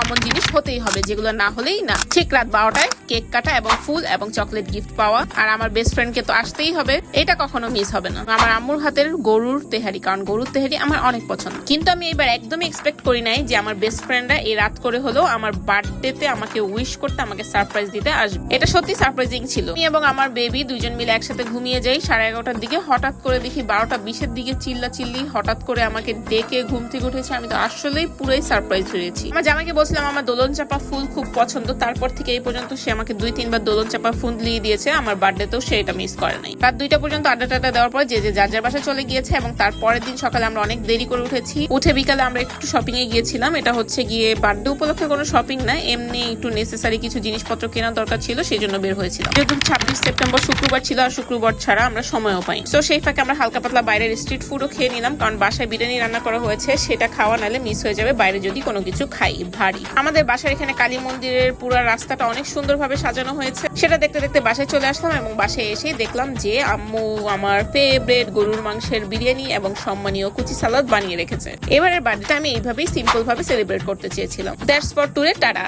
Common জিনিস হতেই হবে, যেগুলো না হলেই না। ঠিক রাত বারোটায় কেক কাটা এবং ফুল এবং চকলেট গিফট পাওয়া, আর আমার বেস্ট ফ্রেন্ডকে তো আসতেই হবে, এটা কখনো মিস হবে না। আমার আম্মুর হাতের গরুর তেহারি, কারণ গরুর তেহারি আমার অনেক পছন্দ। কিন্তু আমি এবার একদমই এক্সপেক্ট করি নাই যে আমার বেস্ট ফ্রেন্ডরা এই রাত করে হলেও আমার বার্থডেতে আমাকে উইশ করতে, আমাকে সারপ্রাইজ দিতে আসবে। এটা সত্যি সারপ্রাইজিং ছিল। আমি এবং আমার বেবি দুজন মিলে একসাথে ঘুমিয়ে যাই, সাড়ে এগারোটার দিকে হঠাৎ করে দেখি বারোটা বিশের দিকে চিল্লা চিল্লি হঠাৎ করে আমাকে ডেকে ঘুম থেকে উঠেছে। আমি তো আসলেই পুরোই সারপ্রাইজ হয়েছি আমার জামাইকে বলছিলাম আমার দোলন চাপা ফুল খুব পছন্দ। তারপর থেকে এই পর্যন্ত সে আমাকে দুই, তিনবার দোলন চাপা ফুল দিয়ে দিয়েছে। আমার বার্থডেতেও সে এটা মিস করে নাই। রাত দুইটা পর্যন্ত আড্ডা টাড্ডা দেওয়ার পর যে যে যার যার বাসায় চলে গিয়েছে এবং তার পরের দিন সকালে আমরা অনেক দেরি করে উঠেছি। উঠে বিকালে আমরা একটু শপিং এ গিয়েছিলাম। এটা হচ্ছে গিয়ে বার্থডে উপলক্ষে কোনো শপিং না, এমনি একটু নেসেসারি কিছু জিনিসপত্র কেনার দরকার ছিল সেই জন্য বের হয়েছিলাম। যেহেতু ছাব্বিশ সেপ্টেম্বর শুক্রবার ছিল আর শুক্রবার ছাড়া আমরা সময়ও পাই তো সেই ফাঁকে আমরা হালকা পাতলা বাইরের স্ট্রিট ফুডও খেয়ে নিলাম, কারণ বাসায় বিরিয়ানি রান্না করা হয়েছে, সেটা খাওয়া নালে মিস হয়ে যাবে, বাইরে যদি কোনো কিছু খাই। ভারী আমাদের বাসার এখানে কালী মন্দিরের পুরো রাস্তাটা অনেক সুন্দরভাবে সাজানো হয়েছে। সেটা দেখতে দেখতে বাসায় চলে আসলাম এবং বাসায় এসেই দেখলাম যে আম্মু আমার ফেভারেট গরুর মাংসের বিরিয়ানি এবং সম্মানীয় কুচি সালাদ বানিয়ে রেখেছে। এবারের বার্থডেটা আমি এইভাবেই সিম্পল ভাবে সেলিব্রেট করতে চেয়েছিলাম। That's for today tata.